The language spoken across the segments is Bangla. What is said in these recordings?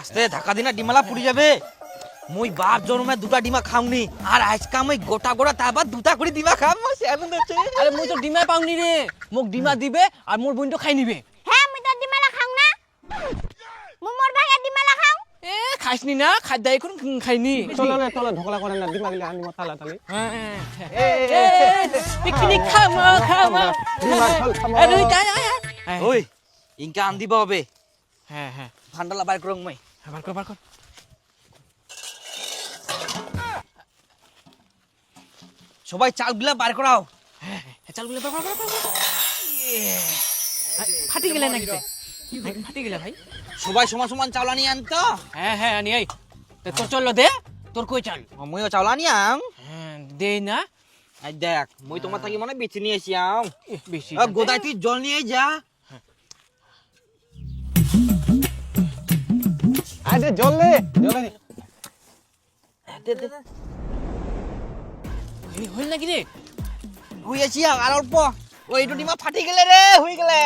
আস্তে ধাক্কা দিনা ডিমালা পুড়ি যাবে। মুই বাপ জন্মে দুটা ডিমা খাওনি আর আজকা মুই গোটা গোটা তারপর দুটা করে ডিমা খাম। সে আনন্দ আছে আরে মই তো ডিমাই পাওনি রে মোক ডিমা দিবে আর মোর বোন তো খাই নিবে। হ্যাঁ মুই তো ডিমালা খাও না। মুই মোর ভাগে ডিমালা খাও। এ খাইছনি না? খাদ্য এখন খাইনি। চলো না চলো ঢোকলা করে না দিমাগ লিয়ে আনি তালা। তালি পিকনিক খামা খামা আরে আয় ওই ইনকা আন দিবা হবে। হ্যাঁ হ্যাঁ। ভান্ডালা বার করং মই। বার কর বার কর সবাই চালগুলা বার করাও। হ্যাঁ চালগুলো বার কর বার ফাটি গেলে নাকি? ফাটি গেলে ভাই? সবাই সমান সমান চাউল আনতো হ্যাঁ হ্যাঁ আনি আই তোর চলল দে। তোর কই চাল? মইও চাউল আনি আম। হ্যাঁ দে না। দেখ মই তোমার থাকি মানে বেছে নিয়ে এসি আম। বেশি গোদাই তুই জল নিয়ে যা। আরে জল। লে জল লে দে, দে, দে। এই, হইল নাকি রে? হুই আছি আর অল্প। ওই এইটো ডিমা ফাটি গেলে রে হুই গেলে।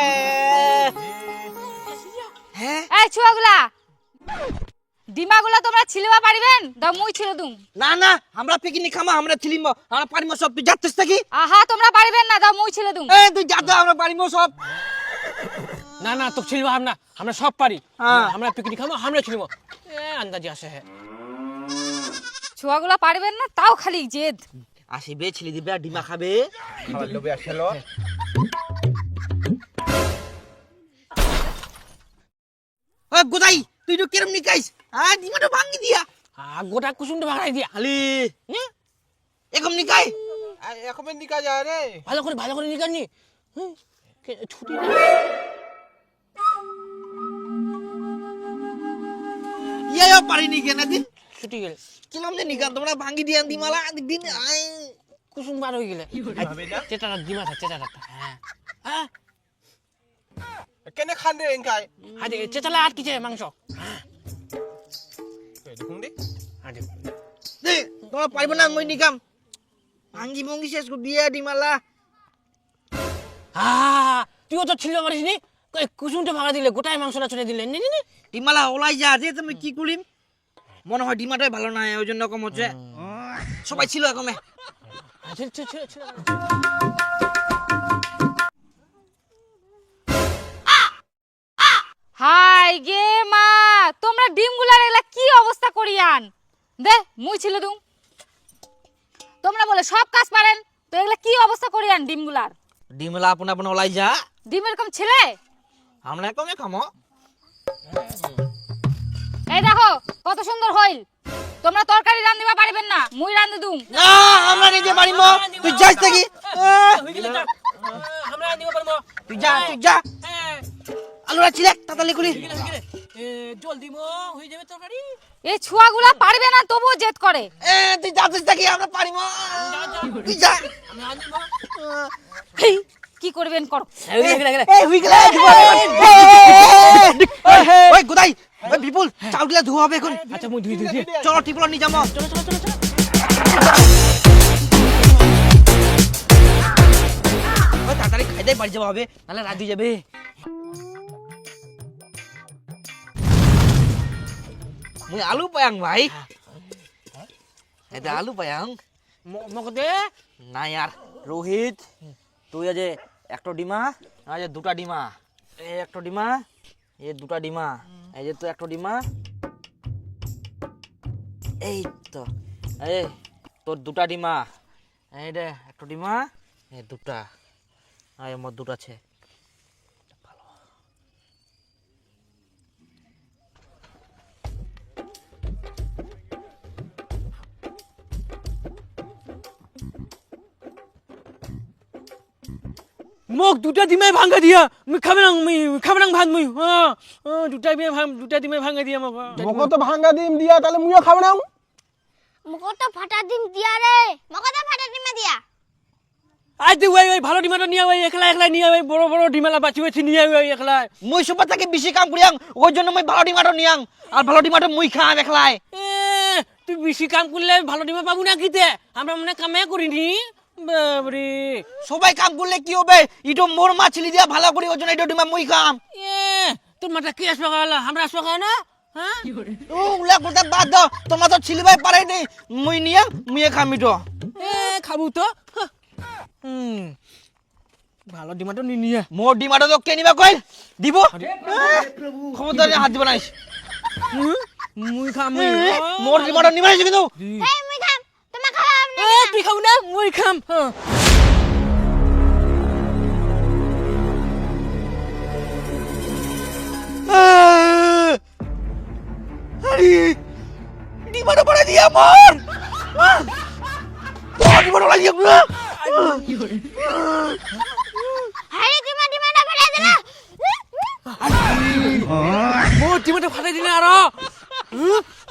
হ্যাঁ? এই ছুয়াগুলা। ডিমাগুলা তোমরা ছিলবা পারিবেন? দাও মুই ছিল দুম। না না আমরা পিকনিক খামা আমরা ছিলিম। আমরা পারিম সব। তুই যাচ্ছিস নাকি? আহা তোমরা পারিবেন না দাও মুই ছিল দুম। এ তুই যা যা আমরা পারিম সব। না না তো ছিল আমরা। আমরা সব পারি। হ্যাঁ। আমরা পিকনিক খাব আমরা ছিল এ আন্দাজি আসে হ্যাঁ ছুয়াগুলা পারিবেন না তাও খালি জেদ। আসিবে ছেলে দিবে আর ডিমা খাবে। খাবার লোভে আসলো ও গোদাই তুই তো কেরম নিকাইস? হ্যাঁ ডিমাটা ভাঙি দিয়া। আ গোটা কুসুমটা ভাগাই দিয়া। খালি হ্যাঁ? এরকম নিকাই? এখন নিকা যায় রে। ভালো করে ভালো করে হুম, কে- ছুটি নেই। ইয়া পারিনি কেন দিন ছুটি গেল। কিলাম যে নিকান তোমরা ভাঙি দিয়া ডিমালা দিন আই কুসুম বার হয়ে গেলে। চেটাটা ডিমা থা চেটাটা হ্যাঁ। হ্যাঁ। কেনে খান রে এনকাই? আজে চেটালা আটকিছে মাংস? দেখুন দি। আজে দে। তোমরা পারিব না মই নিকাম। ভাঙ্গি ভঙ্গি শেষ করে দিয়া ডিমালা আ তুইও তো ছিল পারিস নি কুসুমটা ভাগা দিলে গোটাই মাংসটা ছুটে দিলে। নি নি নি। ডিমালা ওলাই যা যে তুমি কি করিম মনে হয় ডিমাটাই ভালো নাই ওই জন্য কম হচ্ছে। সবাই ছিল কমে ছিল ছিল ছিল হাই গে মা তোমরা ডিমগুলার এগুলা কি অবস্থা করিয়ান? দে মুই ছিল দুম। তোমরা বলে সব কাজ পারেন তো এগুলা কি অবস্থা করিয়ান ডিমগুলার? ডিমলা আপন আপন ওলাই যা। ডিম এরকম ছেলে? আমরা কমে খামো। এই দেখো কত সুন্দর হইল। তোমরা তরকারি রান্ধিবা পারিবেন না মুই রান্ধি দুম। না আমরা নিজে পারিম তুই যাস থাকি আমরা দিব পারব তুই যা তুই যা। আলুরা ছিলে তাড়াতাড়ি গেলে এ জল দিব হয়ে যাবে তরকারি এই ছুয়াগুলা পারবে না তবুও জেদ করে। এ তুই যাচ্ছিস থাকি আমরা পারিম। তুই যা। আমরা আনব হেই, কি করবেন করো হয়ে ওই গোদাই ওই বিপুল ধোয়া হবে এখন আচ্ছা মুই ধুই ধুই চলো টিপল নিয়ে যাব চলো চলো চলো চলো তাড়াতাড়ি খাই দেয় বাড়ি যাওয়া হবে রাত হয়ে যাবে মুই আলু পায়াং ভাই এটা আলু পায়াং মোক দে না ইয়ার রোহিত তুই আজ একটা ডিমা আজ দুটা ডিমা, এই একটা ডিমা, এই দুটা ডিমা, এই যে তো একটা ডিমা। এই তো, এই তোর দুটা ডিমা, এই রে একটা ডিমা এ দুটা আর আমার দুটা আছে। মোক দুটা ডিমাই ভাঙা দিয়া। মুই খাবে না মুই খাবে না ভাত মুই হ্যাঁ দুটা ডিমাই ভাঙ দুটা ডিমাই ভাঙা দিয়া মোক মোকে তো ভাঙ্গা ডিম দিয়া তাহলে মুইও খাব না মুখো তো ফাটা ডিম দিয়া রে মুখো তো ফাটা ডিম দিয়া। আজ দে ওই ওই ভালো ডিমাটা নিয়ে ওই একলা একলা নিয়ে ওই বড় বড় ডিমালা বাছি বাছি নিয়ে ওই একলা মুই সবার থেকে বেশি কাম করিয়াং ওই জন্য মুই ভালো ডিমাটো নিয়াং আর ভালো ডিমাটো মুই খাম একলাই। এ তুই বেশি কাম করলে ভালো ডিমা পাবো না কিতে আমরা মনে কামে করিনি বাবরে সবাই কাম করলে কি হবে? ইটো মোর মা ছিলি দিয়া ভালো করি ওই জন্য ইটো ডিমা মুই খাম। এ তোর মাথা কি আসবে আমরা আসবে না? হ্যাঁ? ও উলা গোটা বাদ দাও। তোমার তো ছিলিবাই পারে নি মুই নিয়ে মুয়ে খামি তো এ খাব তো। হাহ। হুম। ভালো ডিমাটো নি নিয়ে। মোর ডিমাটো তো কে নিবা কইল? দিব? খবরদার হাত দিব নাইস মুই খাম মোর ডিমাটো নিবাইছ কিন্তু এই মুই খাম তোমার খাওয়া এ তুই খাও না মুই খাম হ্যাঁ আরে ডিমাটো পড়ে দিয়া মোর তোর ডিমাটো লাগি আমরা আরে ডিমা ডিমাটা ফেলে দিলা মোর ডিমাটো ফাটাই দিলে আর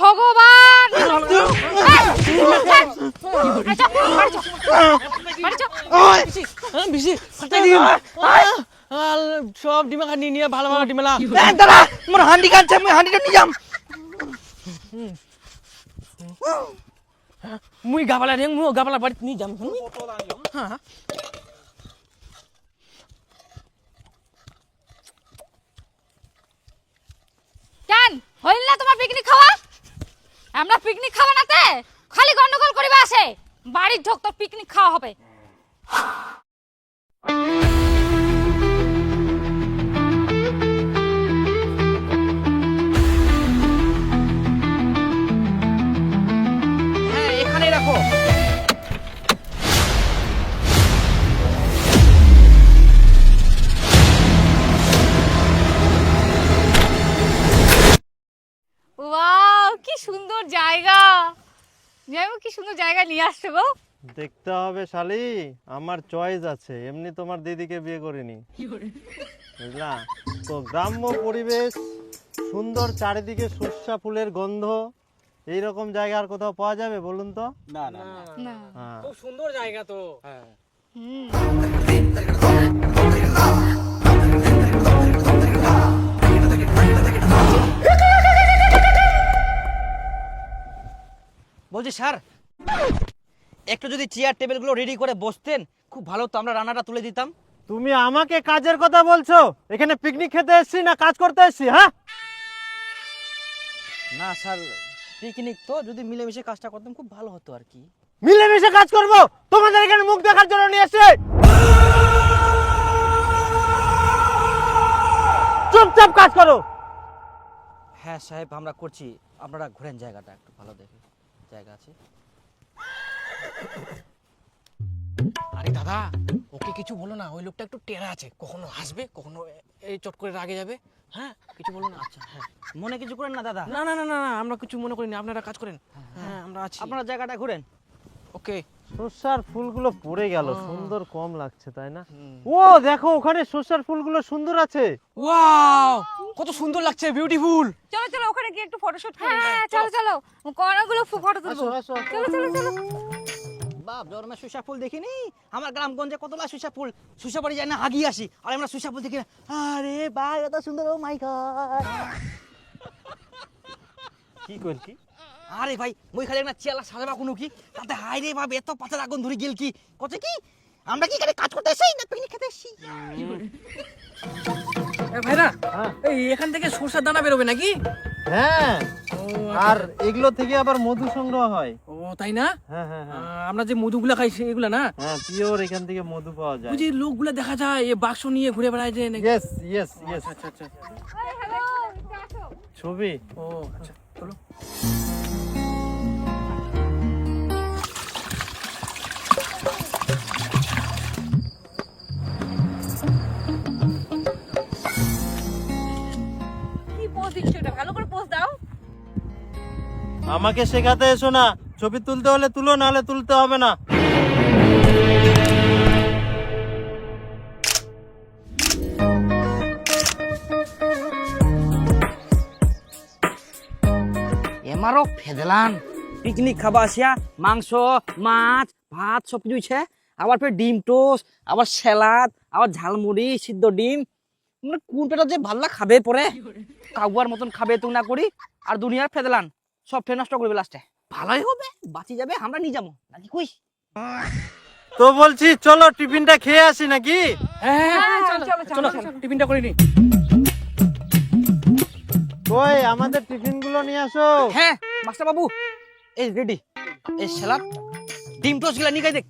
ভগবান সব ডিমা খানি নিয়ে ভালো ভালো ডিমেলা দাঁড়া মোর হান্ডি কানছে আমি হান্ডিটা নিয়ে যাম মুই গাবালা রেং মু গাবালা বাড়ি নিয়ে যাম। হ্যাঁ কেন হইল না তোমার পিকনিক খাওয়া? আমরা পিকনিক খাওয়া নাতে খালি গন্ডগোল করিবা আসে বাড়ির ঢোক তোর পিকনিক খাওয়া হবে। হ্যাঁ এখানে রাখো। যাইবো কি সুন্দর জায়গা নিয়ে আসছো গো। দেখতে হবে শালি আমার চয়েস আছে এমনি তোমার দিদিকে বিয়ে করিনি। বুঝলা? তো গ্রাম্য পরিবেশ সুন্দর চারিদিকে সর্ষা ফুলের গন্ধ এই রকম জায়গা আর কোথাও পাওয়া যাবে বলুন তো? না না না। হ্যাঁ। খুব সুন্দর জায়গা তো। হুম। বলছি স্যার একটু যদি চেয়ার টেবিলগুলো রেডি করে বসতেন খুব ভালো তো আমরা রান্নাটা তুলে দিতাম। তুমি আমাকে কাজের কথা বলছো? এখানে পিকনিক খেতে এসছি না কাজ করতে এসছি হ্যাঁ? না স্যার পিকনিক তো যদি মিলেমিশে কাজটা করতাম খুব ভালো হতো আর কি। মিলেমিশে কাজ করব? তোমাদের এখানে মুখ দেখার জন্য নিয়ে এসছি। চুপচাপ কাজ করো। হ্যাঁ সাহেব আমরা করছি। আপনারা ঘোরেন জায়গাটা একটু ভালো দেখে। জায়গা আছে। আরে দাদা ওকে কিছু বলো না ওই লোকটা একটু টেরা আছে। কখনো হাসবে কখনো এই চট করে রাগে যাবে হ্যাঁ? কিছু বলো না আচ্ছা হ্যাঁ। মনে কিছু করেন না দাদা? না না না না আমরা কিছু মনে করিনি আপনারা কাজ করেন। হ্যাঁ আমরা আছি। আপনারা জায়গাটা ঘুরেন। ওকে। সর্ষার ফুলগুলো পড়ে গেল সুন্দর কম লাগছে তাই না? ও দেখো ওখানে সর্ষার ফুলগুলো সুন্দর আছে। ওয়াও কত সুন্দর লাগছে বিউটিফুল চলো চলো ওখানে গিয়ে একটু ফটোশুট করি। হ্যাঁ চলো চলো। অনেকগুলো ফটো তুলবো। চলো চলো চলো। বাপ জন্মে সুসা ফুল দেখিনি? আমার গ্রামগঞ্জে কতলা সুসা ফুল? সুসা বাড়ি যায় না হাগিয়ে আসি। আর আমরা সুসা ফুল দেখি না। আরে বা এত সুন্দর ও মাই গড কি কইল কি? আরে ভাই মই খালি একটা চেলা সাজাবা কোনো কি? তাতে হাই রে ভাব এত পাতার আগুন ধরে গেল কি? কত কি? আমরা কি এখানে কাজ করতে এসেছি না পিকনিক খেতে এসেছি ভাইরা হ্যাঁ। এই এখান থেকে সরষার দানা বেরোবে নাকি? হ্যাঁ। আর এগুলো থেকে আবার মধু সংগ্রহ হয়। ও তাই না? হ্যাঁ হ্যাঁ আমরা যে মধুগুলা খাই সেগুলা না? হ্যাঁ পিওর এখান থেকে মধু পাওয়া যায়। ওই যে লোকগুলা দেখা যায় এ বাক্স নিয়ে ঘুরে বেড়ায় যে ইয়েস ইয়েস ইয়েস আচ্ছা আচ্ছা হ্যালো আসো ছবি? ও আচ্ছা চলো। আমাকে শেখাতে এসো না। ছবি তুলতে হলে তুলো নাহলে তুলতে হবে না। ফেদেলান পিকনিক খাবা আসিয়া মাংস মাছ ভাত সব কিছু ইছে আবার ফের ডিম টোস্ট আবার স্যালাদ আবার ঝালমুড়ি সিদ্ধ ডিম। মানে কোন পেটা যে ভাল্লা খাবে পরে। কাগুয়ার মতন খাবে তুই না করি আর দুনিয়ার ফেদেলান। সব ফের নষ্ট করবে লাস্টে ভালোই হবে বাঁচি যাবে আমরা নিয়ে যাব। নাকি কই তো বলছি চলো টিফিনটা খেয়ে আসি নাকি? হ্যাঁ চলো চলো। টিফিনটা করে নি। কই আমাদের টিফিনগুলো নিয়ে আসো। হ্যাঁ। মাস্টার বাবু এই রেডি এই স্যালাড ডিম টোস্টগুলা নিয়ে দেখ।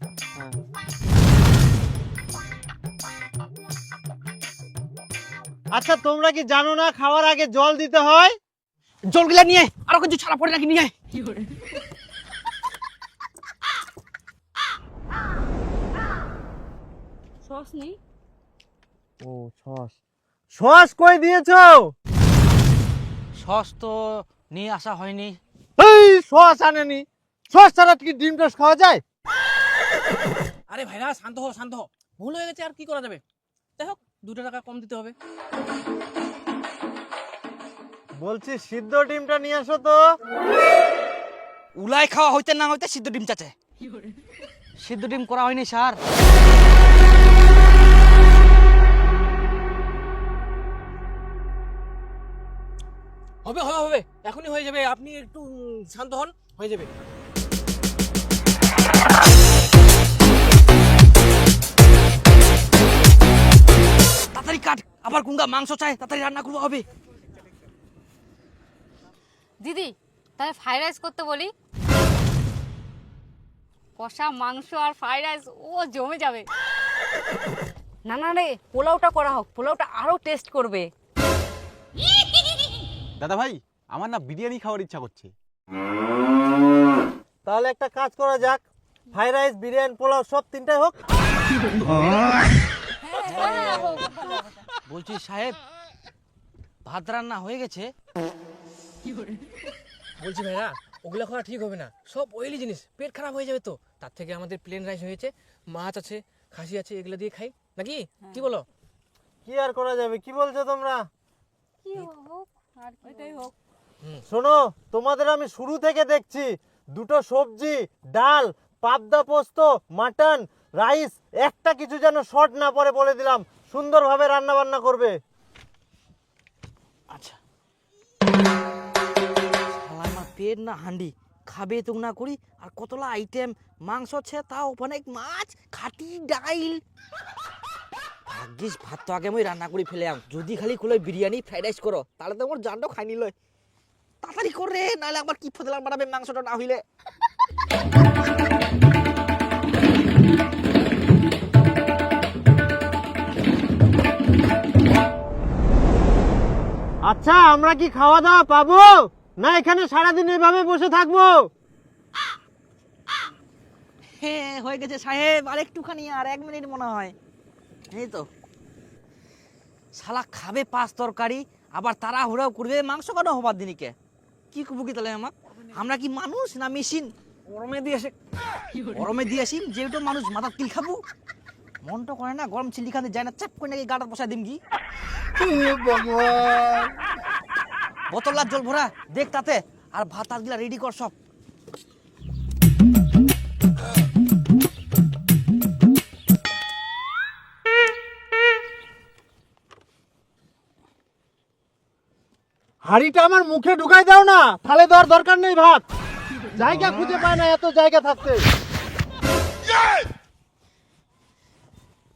আচ্ছা তোমরা কি জানো না খাওয়ার আগে জল দিতে হয়? জলগুলা নিয়ে আরও কিছু ছাড়া পড়ে নাকি নিয়ে সস নেই ও সস। সস কই দিয়েছ? সস তো নিয়ে আসা হয়নি। এই সস আনেনি। সস ছাড়া কি ডিম টোস্ট খাওয়া যায়? আরে ভাইরা শান্ত হও শান্ত হও। ভুল হয়ে গেছে আর কি করা যাবে? যাই হোক দুটো টাকা কম দিতে হবে। বলছি সিদ্ধ ডিমটা নিয়ে আসো তো। উলাই খাওয়া হইতে না হইতে সিদ্ধ ডিম চাচে সিদ্ধ ডিম করা হয়নি স্যার। হবে হবে হবে। এখনই হয়ে যাবে। আপনি একটু শান্ত হন হয়ে যাবে। তাড়াতাড়ি কাট। আবার কুঙ্গা মাংস চাই তাড়াতাড়ি রান্না করব হবে। দিদি তাহলে ফ্রাইড রাইস করতে বলি? কষা মাংস আর ফ্রাইড রাইস ও জমে যাবে। না না রে পোলাওটা করা হোক। পোলাওটা আরও টেস্ট করবে। দাদা ভাই আমার না বিরিয়ানি খাওয়ার ইচ্ছা করছে। তাহলে একটা কাজ করা যাক। ফ্রাইড রাইস বিরিয়ানি পোলাও সব তিনটাই হোক। বলছি সাহেব ভাত রান্না হয়ে গেছে? বলছি ভাইরা ওগুলো খাওয়া ঠিক হবে না। সব অয়েলি জিনিস পেট খারাপ হয়ে যাবে তো। তার থেকে আমাদের প্লেন রাইস হয়েছে মাছ আছে খাসি আছে এগুলো দিয়ে খাই। নাকি? কি বলো? কি আর করা যাবে? কি বলছো তোমরা? কি হোক। শোনো তোমাদের আমি শুরু থেকে দেখছি। দুটো সবজি ডাল পাবদা পোস্ত মাটন রাইস একটা কিছু যেন শর্ট না পড়ে বলে দিলাম। সুন্দরভাবে রান্না বান্না করবে। আচ্ছা। আমার পেট না হান্ডি। খাবে তো না করি আর কতলা আইটেম মাংস আছে তাও অনেক মাছ খাটি ডাইল। ভাগ্যিস ভাত তো আগে আমি রান্না করে ফেলে আম যদি খালি খুলে বিরিয়ানি ফ্রাইড রাইস করো তাহলে তো আমার জানটাও খাই নিল। তাড়াতাড়ি করে নাহলে আবার কি ফদলাম বানাবে মাংসটা না হইলে আচ্ছা আমরা কি খাওয়া দাওয়া পাবো? না এখানে সারাদিন এভাবে বসে থাকব? হ্যাঁ হয়ে গেছে সাহেব আর একটুখানি আর এক মিনিট মনে হয়। এই তো? শালা খাবে পাঁচ তরকারি আবার তারা হুড়াও করবে মাংস কেন হবার দিনিকে? কি করব কি তাহলে আমার? আমরা কি মানুষ না মেশিন? গরমে দিয়ে আসে গরমে দিয়ে আসি যেহেতু মানুষ মাথা তিল খাব মনটা করে না গরম চিল্লি খাতে যায় না চাপ করে নাকি গাটা বসায় দিম কি? বোতল আর জল ভরা দেখ তাতে আর ভাত টাতগুলা রেডি কর সব। হাড়িটা আমার মুখে ঢুকাই দাও না তাহলে দেওয়ার দরকার নেই ভাত। জায়গা খুঁজে পায় না এত জায়গা থাকতে।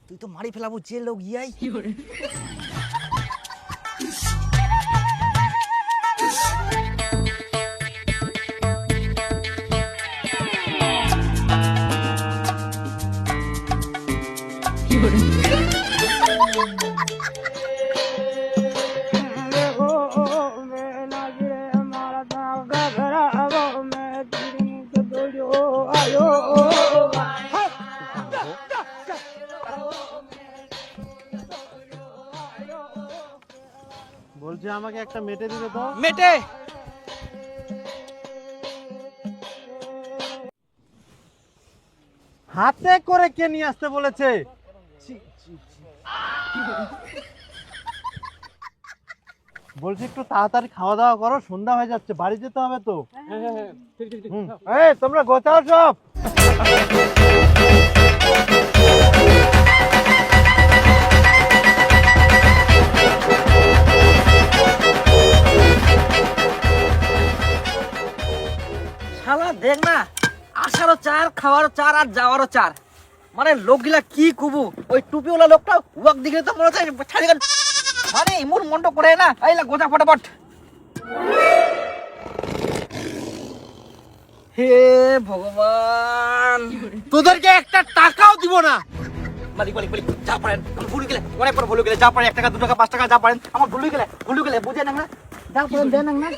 তুই তো মারি ফেলাবো যে লোক ইয়াই। একটা মেটে দিবে তো। মেটে। হাতে করে কে নিয়ে আসতে বলেছে? বলছি একটু তাড়াতাড়ি খাওয়া দাওয়া করো সন্ধ্যা হয়ে যাচ্ছে বাড়ি যেতে হবে তো। তোমরা গোছাও সব। খাওয়ারও চার আর যাওয়ারও চার। মানে লোকগুলা কি কুবু? ওই টুপিওয়ালা লোকটা উয়াক দিকে তো মনে ছাড়ি গান মানে এমন মন্ড করে না। এইলা গোজা ফটাফট। হে ভগবান। তোদেরকে একটা টাকাও দিব না। মালিক মালিক মালিক, যা পারেন। ভুলে গেলে, অনেক বড় ভুলে গেলে, যা পারেন। এক টাকা, দু টাকা, পাঁচ টাকা, যা পারেন। আমার ভুলে গেলে ভুলে গেলে, বুঝে না। যা পারেন দেন না।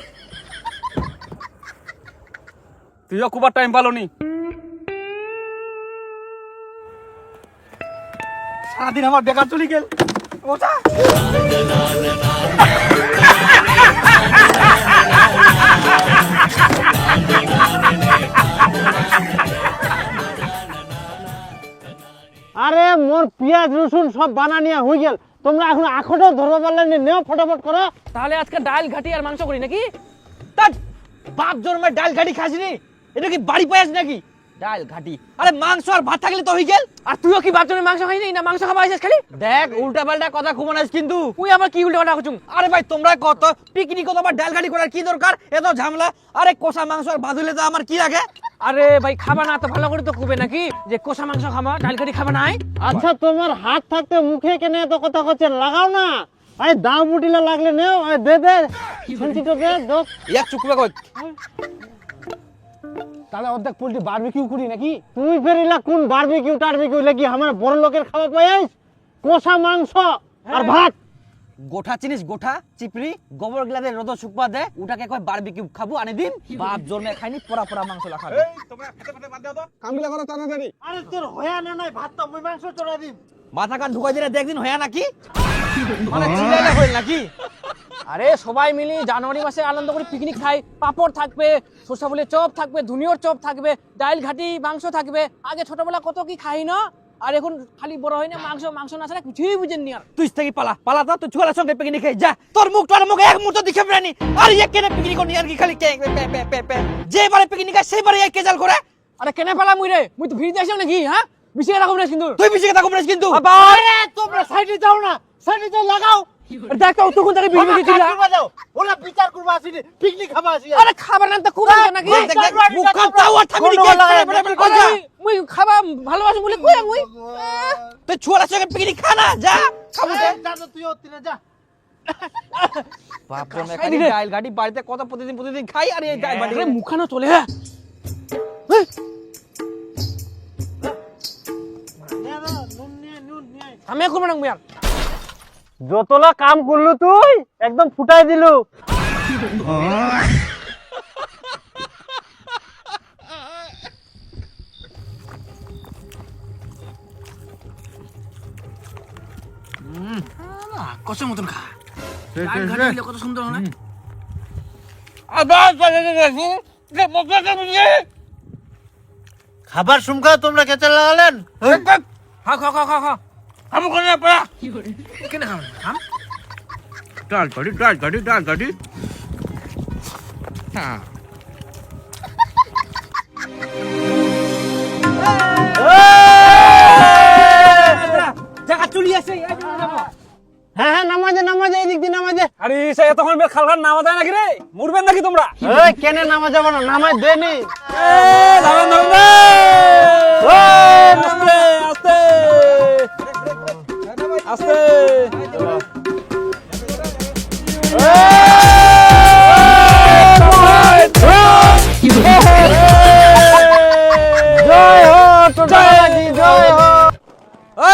তুইও খুব টাইম পালো নি সারাদিন আমার বেকার চলে গেল। ওটা? আরে মোর পেঁয়াজ রসুন সব বানা নিয়ে হয়ে গেল। তোমরা এখন আখটাও ধরতে পারলে না নেও ফটাফট করো। তাহলে আজকে ডাল ঘাটি আর মাংস করি নাকি? তার বাপ জন্মে ডাল ঘাটি খাসনি? এটা কি বাড়ি পায়াস নাকি? ডাল ঘাটি। আরে মাংস আর ভাত থাকলে তো হয়ে গেল। আর তুইও কি বাপজনের মাংস খাই না মাংস খাবা আছিস খালি? দেখ উল্টা পাল্টা কথা ঘুমানাস কিন্তু। তুই আবার কি উল্টো কথা করছুম আরে ভাই তোমরা কত? পিকনিক কত আবার ডাল ঘাটি করার কি দরকার? এত ঝামেলা। আরে কষা মাংস আর ভাত হইলে তো আমার কি লাগে? আরে ভাই খাবা না তো ভালো করে তো কুবে নাকি? যে কষা মাংস খাবা ডাল ঘাটি খাবা নাই? আচ্ছা তোমার হাত থাকতে মুখে কেন এত কথা করছে লাগাও না। আরে দাও মুটিলা লাগলে নেও। দে দে। দে দোক এক চুকুয়া কই তাহলে অর্ধেক পোল্ট্রি বারবিকিউ করি নাকি? তুই ফেরিলা কোন বারবিকিউ টারবিকিউ লাগি আমার বড় লোকের খাওয়া পাইস কষা মাংস আর ভাত। গোঠা চিনিস গোঠা চিপড়ি গোবর গিলাতে রোদ শুকবা দে ওটাকে কয় বারবিকিউ খাব আনি দিন বাপ জন্মে খাইনি পোড়া পোড়া মাংস লাখাবে আরে তোর হয়া না নাই ভাত তো মুই মাংস চড়া দিম। মাথা কান ঢুকাই দিলে দেখদিন হয়া নাকি মানে হইল নাকি? আরে সবাই মিলে জানুয়ারি মাসে আনন্দ করে পিকনিক খাই পাপড় থাকবে সরষা ফুলের চপ থাকবে ধুনিয়র চপ থাকবে ডাল ঘাটি মাংস থাকবে। আগে ছোটবেলা কত কি খাই না? আর এখন খালি বড় হয় না মাংস মাংস না ছাড়া কিছুই বুঝেননি আর। তুই থেকে পালা পালা তো তুই ছোলার সঙ্গে পিকনিক খাই যা। তোর মুখ তোর মুখ এক মুহূর্ত দেখে ফেরানি আর ইয়ে কেনে পিকনিক করনি আর কি খালি কে পে পে পে পে যেবারে পিকনিক খাই সেইবারে এই কেজাল করে। আরে কেনে পালা মুই রে? মুই তো ভিড় আসলাম নাকি হ্যাঁ? বেশি রাখব না কিন্তু তুই বেশি কথা না কিন্তু আরে তোমরা সাইডে যাও না। লাগাও। আরে দেখ তো তখন তাকে বিচার করবা আসিনি। পিকনিক খাবা আসি আরে খাবার না তো খুব নাকি? তাও কে। মুই খাবা ভালোবাসি বলে কই মুই তুই ছোলার সঙ্গে পিকনিক খা না যা। খাব যা তুই ওতিনে যা। বাপ খালি ডাল গাড়ি বাড়িতে কত প্রতিদিন প্রতিদিন খাই আর এই ডাল বাড়ি আরে মুখানো চলে হ্যাঁ আমি করব না মুই আর। যতলা কাম করলু তুই একদম ফুটাই দিলু। কষের মতন খা কত সুন্দর হয় খাবার সুমকা তোমরা কেচে লাগালেন? খা খা খা খা খা আমি কোন না কেন খাও খাম ডাল গাড়ি ডাল গাড়ি ডাল গাড়ি জায়গা চলি আছে এই জন্য যাব। হ্যাঁ হ্যাঁ নামাজ দে নামাজ এদিক দিয়ে নামাজ আরে সে এতক্ষণ বেশ খাল খাল নামা নাকি রে? মরবেন নাকি তোমরা? এই কেনে নামাজ যাব না নামাজ দে নি। দাঁড়ান দাঁড়ান আস্তে আস্তে। আস্তে।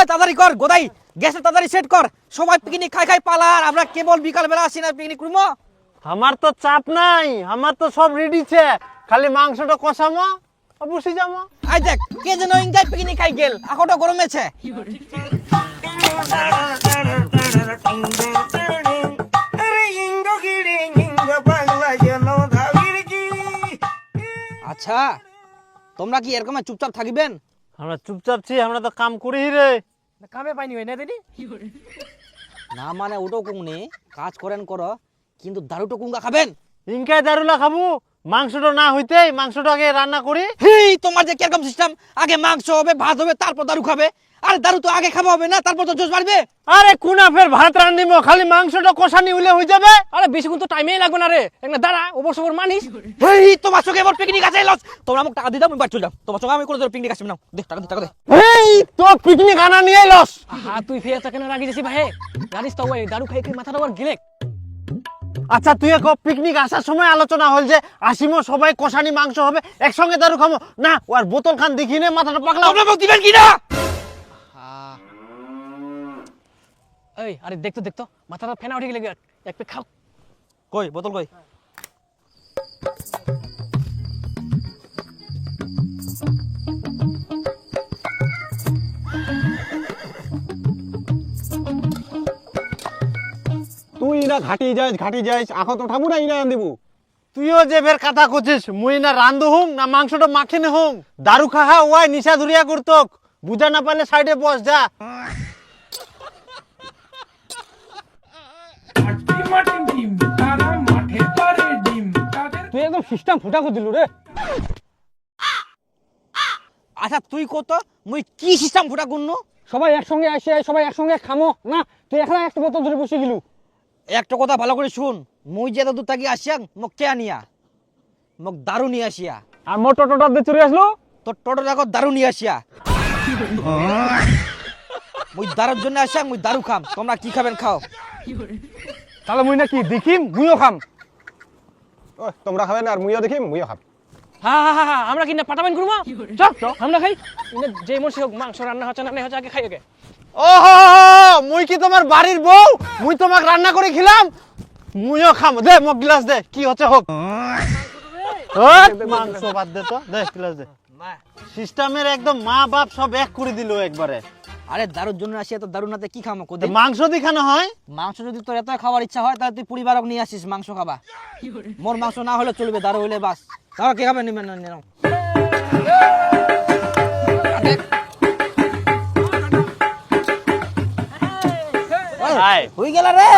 তাড়াতাড়ি কর গোদাই। গ্যাসটা তাড়াতাড়ি সেট কর। সবাই পিকনিক খাই খাই পালা আমরা কেবল বিকাল বেলা আসি না পিকনিক করব আমার তো চাপ নাই আমার তো সব রেডি ছে। খালি মাংসটা কষামো আর যাব আই দেখ কে যেন পিকনিক খাই গেল আখোটা গরমেছে আচ্ছা তোমরা কি এরকম চুপচাপ থাকিবেন? আমরা চুপচাপ ছি আমরা তো কাম করি রে। কামে পাইনি হয় না দিদি? না মানে ওটাও কমনি কাজ করেন করো কিন্তু দারুটো কুঙ্গা খাবেন। ইনকাই দারুলা খাব মাংসটা না হইতেই মাংসটা আগে রান্না করি। হেই তোমার যে কীরকম সিস্টেম আগে মাংস হবে ভাত হবে তারপর দারু খাবে। আরে দারু তো আগে খাওয়া হবে না তারপর তো জোশ বাড়বে। আরে কোনা ফের ভাত রান্ধিব খালি মাংসটা কষানি হইলে হয়ে যাবে। আরে বেশিক্ষণ তো টাইমেই লাগবে না রে। একটা দাঁড়া ওপর সবর মানিস। হেই তোমার সঙ্গে এবার পিকনিক আছে লস। তোমরা আমাকে টাকা দিয়ে দাও আমি বাড়ি চলে যাও। তোমার সঙ্গে আমি কোনো পিকনিক আসবে না। দে টাকা দে টাকা দে। এই তো পিকনিক আনা নিয়ে লস। হ্যাঁ তুই ফিরে কেন রাগি যাচ্ছি ভাই? জানিস তো ওই দারু খাই খাই মাথাটা আবার গেলে। আচ্ছা তুই এক পিকনিক আসার সময় আলোচনা হল যে আসিমো সবাই কষানি মাংস হবে একসঙ্গে দারু খাব না ওর বোতল খান দেখিনে মাথাটা পাকলা দিবেন কি না এই আরে দেখতো দেখতো মাথাটা ফেনা উঠে গেলে এক পেক খাও। কই বোতল কই? তুই না ঘাটি যাইস ঘাটি যাইস আখত উঠাবো না ইনা দিবু। তুইও যে ফের কথা করছিস মুই না রান্ধু হুম না মাংসটা মাখিনে হুম। দারু খাহা ওয়াই নিশা ধরিয়া করতক। বুঝা না পারলে সাইডে বস যা। তুই একদম সিস্টেম ফুটা করে দিলু রে আচ্ছা তুই কত? মুই কি সিস্টেম ফুটা করনু সবাই একসঙ্গে আসে সবাই একসঙ্গে খামো না? তুই এখন একটা বোতল ধরে বসে গেলু। একটা কথা ভালো করে শুন। মুই যে দূর থাকি আসিয়াং মোক কে আনিয়া? মোক দারু নিয়ে আসিয়া। আর মোটর টোটর দিয়ে চলে আসলো? তোর টোটো দেখো দারু নিয়ে আসিয়া? মুই দারুর জন্য আসিয়া মুই দারু খাম। তোমরা কি খাবেন খাও। তাহলে মুই না কি দেখিম মুইও খাম। ও তোমরা খাবে না আর মুইও দেখিম মুইও খাম। হ্যাঁ হ্যাঁ হ্যাঁ হ্যাঁ, আমরা কি না করব চল। চল। আমরা খাই। যে হোক মাংস রান্না হচ্ছে না হচ্ছে আগে খাই আগে ওহো মুই কি তোমার বাড়ির বউ? মুই তোমাকে রান্না করে খিলাম? মুইও খাম। দে মোক গ্লাস দে কি হচ্ছে হোক। মাংস বাদ দে তো। দে গ্লাস দে। সিস্টেমের একদম মা বাপ সব এক করে দিল একবারে। আরে দারুর জন্য আসিয়া তো দারু নাতে কি খামো কোদে মাংস দেখানো হয়? মাংস যদি তোর এত খাওয়ার ইচ্ছা হয় তাহলে তুই পরিবারক নিয়ে আসিস মাংস খাবা। মোর মাংস না হলে চলবে দারু হইলে বাস। তাও কে খাবে? নিবেন না নিলাম হয়ে গেল রে।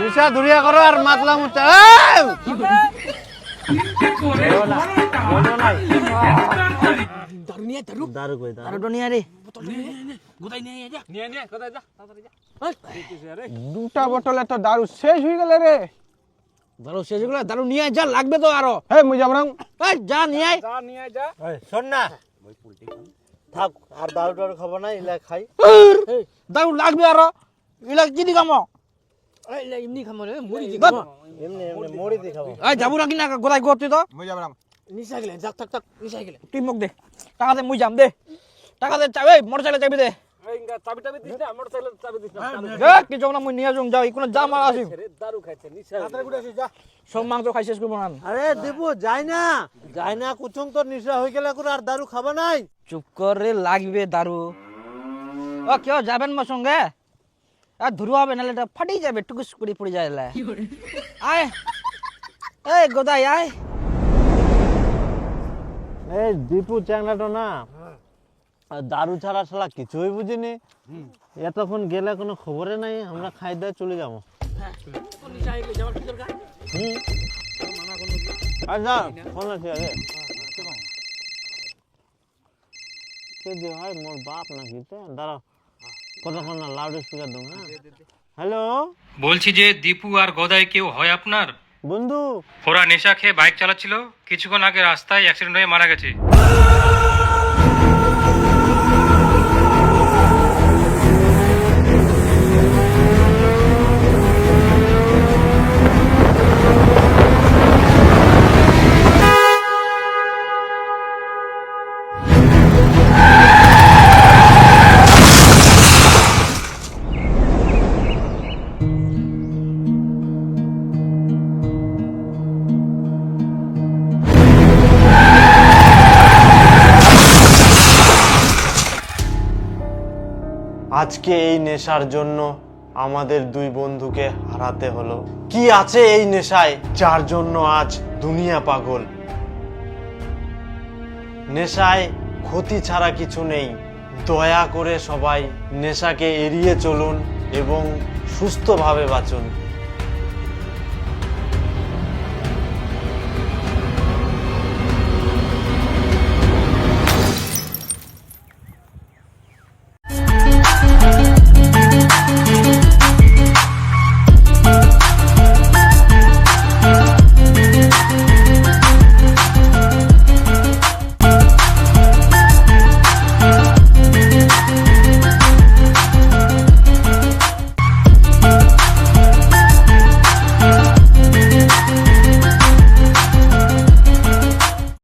নিশা ধরিয়া করো আর মাতলা মুচা। দারু কই দারু? দারুটো নিয়ে রে নিয়ে যা দুটা বোতল এত দারু শেষ হয়ে গেলে রে। দারু শেষ হয়ে গেলে দারু নিয়ে যা লাগবে তো আরও। হে মুই যাব না। এই, যা নিয়ে আয়। যা নিয়ে যা। শোন না। থাক আর দারু টারু খাব না ইলা খাই। দারু লাগবে আরও। এগুলা কি দি খামো এমনি খামো রে মুড়ি ধর। এমনি এমনি মুড়ি দিয়ে খাব। এই যাব নাকি না গোদাই করতে তো? মুই যাব না। নিশা গেলে যাক থাক থাক নিশা গেলে। তুই মোক দে। টাকা দে মুই যাম দে। টাকা দে চাবি মোটর চাইলে চাবি দে। এই চাবি টাবি দিস না মোটর চাবি দিস না কি যাব না মুই নিয়ে যাম যাও যা মারা দারু খাইছে নিশা গুড়ে যা। সব মাংস খাই শেষ করব না। আরে দেবো যাই না। যাই না কুচুং তোর নিশা হয়ে গেলে করে আর দারু খাবা নাই। চুপ কর রে লাগবে দারু। ও কেউ যাবেন মোর সঙ্গে? আর ধুরু হবে নাহলে এটা ফাটি যাবে টুকুস করে পড়ে যায়। আয়। এই গোদাই আয়। এই দীপু চ্যাংলাটো না। আর দারু ছাড়া শালা কিছুই বুঝিনি। এতক্ষণ গেলে কোনো খবরে নাই আমরা খাই দিয়ে চলে যাব। আচ্ছা ফোন আছে আরে কে হয় মোর বাপ নাকি তো? দাঁড়াও। কতক্ষণ না লাউড স্পিকার দাও হ্যাঁ? হ্যালো? বলছি যে দীপু আর গদাই কেউ হয় আপনার? বন্ধু। ওরা নেশা খেয়ে বাইক চালাচ্ছিল কিছুক্ষণ আগে রাস্তায় অ্যাক্সিডেন্ট হয়ে মারা গেছে। নেশার জন্য আমাদের দুই বন্ধুকে হারাতে হলো। কি আছে এই নেশায় যার জন্য আজ দুনিয়া পাগল? নেশায় ক্ষতি ছাড়া কিছু নেই। দয়া করে সবাই নেশাকে এড়িয়ে চলুন এবং সুস্থভাবে বাঁচুন।